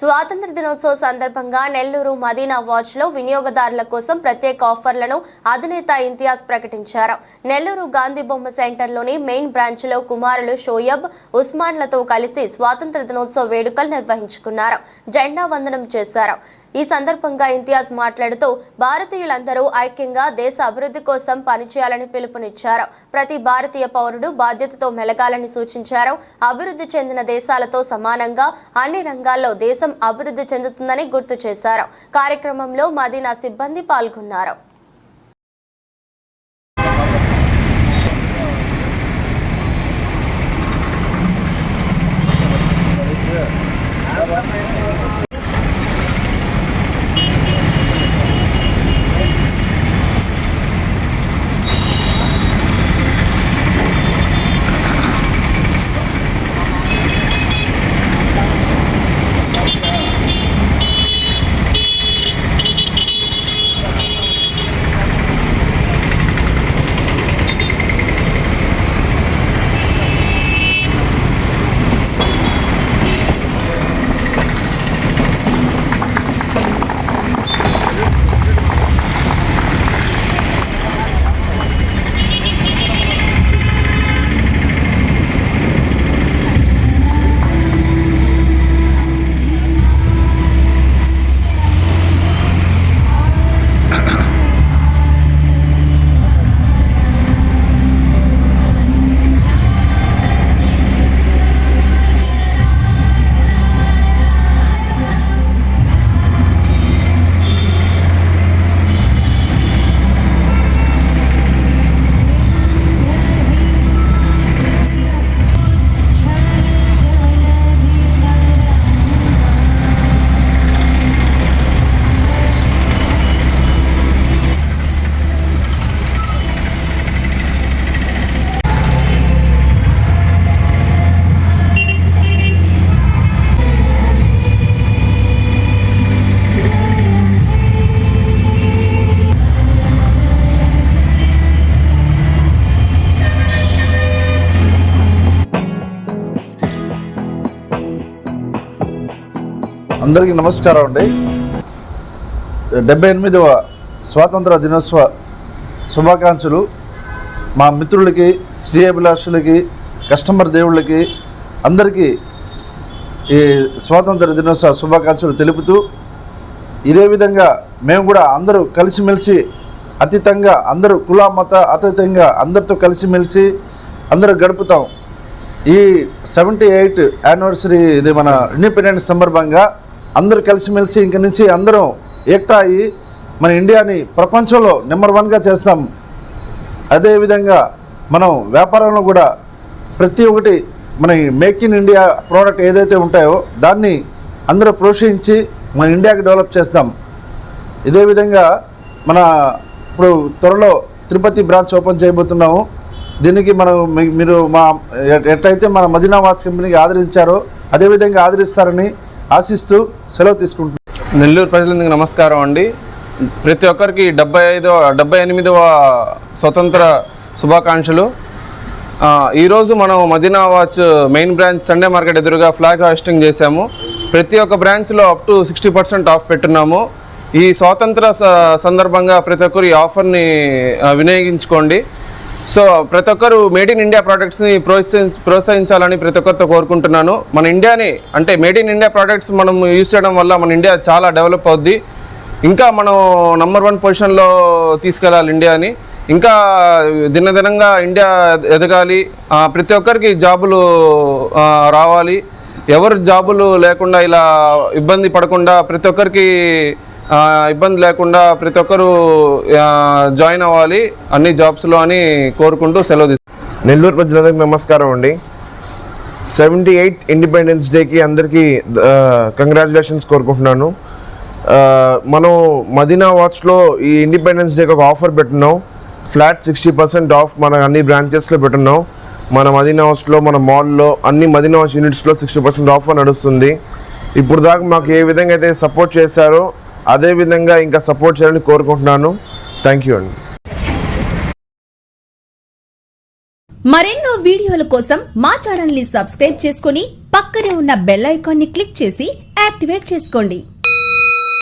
స్వాతంత్ర దినోత్సవ సందర్భంగా నెల్లూరు మదీనా వాచ్లో వినియోగదారుల కోసం ప్రత్యేక ఆఫర్లను అధినేత ఇంతియాజ్ ప్రకటించారు. నెల్లూరు గాంధీ బొమ్మ సెంటర్లోని మెయిన్ బ్రాంచ్లో కుమారులు షోయబ్ ఉస్మాన్లతో కలిసి స్వాతంత్ర దినోత్సవ వేడుకలు నిర్వహించుకున్నారు. జెండా వందనం చేశారు. ఈ సందర్భంగా ఇంతియాజ్ మాట్లాడుతూ భారతీయులందరూ ఐక్యంగా దేశ అభివృద్ధి కోసం పనిచేయాలని పిలుపునిచ్చారు. ప్రతి భారతీయ పౌరుడు బాధ్యతతో మెలగాలని సూచించారు. అభివృద్ధి చెందిన దేశాలతో సమానంగా అన్ని రంగాల్లో దేశం అభివృద్ధి చెందుతుందని గుర్తు చేశారు. కార్యక్రమంలో మదీనా సిబ్బంది పాల్గొన్నారు. అందరికీ నమస్కారం అండి. డెబ్బై ఎనిమిదవ స్వాతంత్ర దినోత్సవ శుభాకాంక్షలు. మా మిత్రులకి శ్రేయభిలాషులకి కస్టమర్ దేవుళ్ళకి అందరికీ ఈ స్వాతంత్ర దినోత్సవ శుభాకాంక్షలు తెలుపుతూ ఇదే విధంగా మేము కూడా అందరూ కలిసిమెలిసి అతీతంగా అందరూ కుల మత అతీతంగా అందరితో కలిసిమెలిసి అందరూ గడుపుతాం. ఈ సెవెంటీ ఎయిట్ యానివర్సరీ ఇది మన ఇండిపెండెన్స్ సందర్భంగా అందరూ కలిసిమెలిసి ఇంక నుంచి అందరం ఏకతా అయ్యి మన ఇండియాని ప్రపంచంలో నెంబర్ వన్గా చేస్తాం. అదేవిధంగా మనం వ్యాపారంలో కూడా ప్రతి ఒక్కటి మన మేక్ ఇన్ ఇండియా ప్రోడక్ట్ ఏదైతే ఉంటాయో దాన్ని అందరూ ప్రోత్సహించి మన ఇండియాకి డెవలప్ చేస్తాం. ఇదే విధంగా మన ఇప్పుడు త్వరలో తిరుపతి బ్రాంచ్ ఓపెన్ చేయబోతున్నాము. దీనికి మనం మీరు మా ఎట్- ఎట్లయితే మన మదీనా వాచ్ కంపెనీకి ఆదరించారో అదేవిధంగా ఆదరిస్తారని ఆశిస్తూ సెలవు తీసుకుంటున్నాను నెల్లూరు ప్రజలందరికీ నమస్కారం అండి. ప్రతి ఒక్కరికి డెబ్బై ఐదవ డెబ్బై ఎనిమిదవ స్వతంత్ర శుభాకాంక్షలు. ఈరోజు మనం Madina watch main branch Sunday market ఎదురుగా ఫ్లాగ్ హాస్టింగ్ చేశాము. ప్రతి ఒక్క బ్రాంచ్లో up to sixty percent off పెట్టున్నాము ఈ స్వాతంత్ర స- సందర్భంగా ప్రతి ఒక్కరు ఈ ఆఫర్ని వినియోగించుకోండి. సో ప్రతి ఒక్కరు మేడ్ ఇన్ ఇండియా ప్రోడక్ట్స్ని ప్రోత్సహి ప్రోత్సహించాలని ప్రతి ఒక్కరితో కోరుకుంటున్నాను. మన ఇండియాని అంటే మేడ్ ఇన్ ఇండియా ప్రోడక్ట్స్ మనం యూజ్ చేయడం వల్ల మన ఇండియా చాలా డెవలప్ అవుద్ది. ఇంకా మనం నంబర్ వన్ పొజిషన్లో తీసుకెళ్ళాలి ఇండియాని. ఇంకా దినదినంగా ఇండియా ఎదగాలి. ప్రతి ఒక్కరికి జాబులు రావాలి. ఎవరు జాబులు లేకుండా ఇలా ఇబ్బంది పడకుండా ప్రతి ఒక్కరికి ఇబ్బంది లేకుండా ప్రతి ఒక్కరు జాయిన్ అవ్వాలి. అన్ని జాబ్స్లో అని కోరుకుంటూ సెలవు నెల్లూరు ప్రజలందరికీ నమస్కారం అండి. సెవెంటీ ఎయిట్ ఇండిపెండెన్స్ డేకి అందరికీ కంగ్రాచులేషన్స్ కోరుకుంటున్నాను. మనం మదీనా వాచ్లో ఈ ఇండిపెండెన్స్ డేకి ఒక ఆఫర్ పెట్టున్నాం ఫ్లాట్ సిక్స్టీ పర్సెంట్ ఆఫ్ మన అన్ని బ్రాంచెస్లో పెట్టున్నాం మన మదీనా వాచ్లో మన మాల్లో అన్ని మదీనా వాచ్ యూనిట్స్లో సిక్స్టీ పర్సెంట్ ఆఫర్ నడుస్తుంది. ఇప్పుడు దాకా మాకు ఏ విధంగా అయితే సపోర్ట్ చేశారో అదే విధంగా ఇంకా సపోర్ట్ చేయాలని కోరుకుంటున్నాను. థ్యాంక్ యూ అండి. మరెన్నో వీడియోల కోసం మా ఛానల్ని సబ్స్క్రైబ్ చేసుకుని పక్కనే ఉన్న బెల్ ఐకాన్ని క్లిక్ చేసి యాక్టివేట్ చేసుకోండి.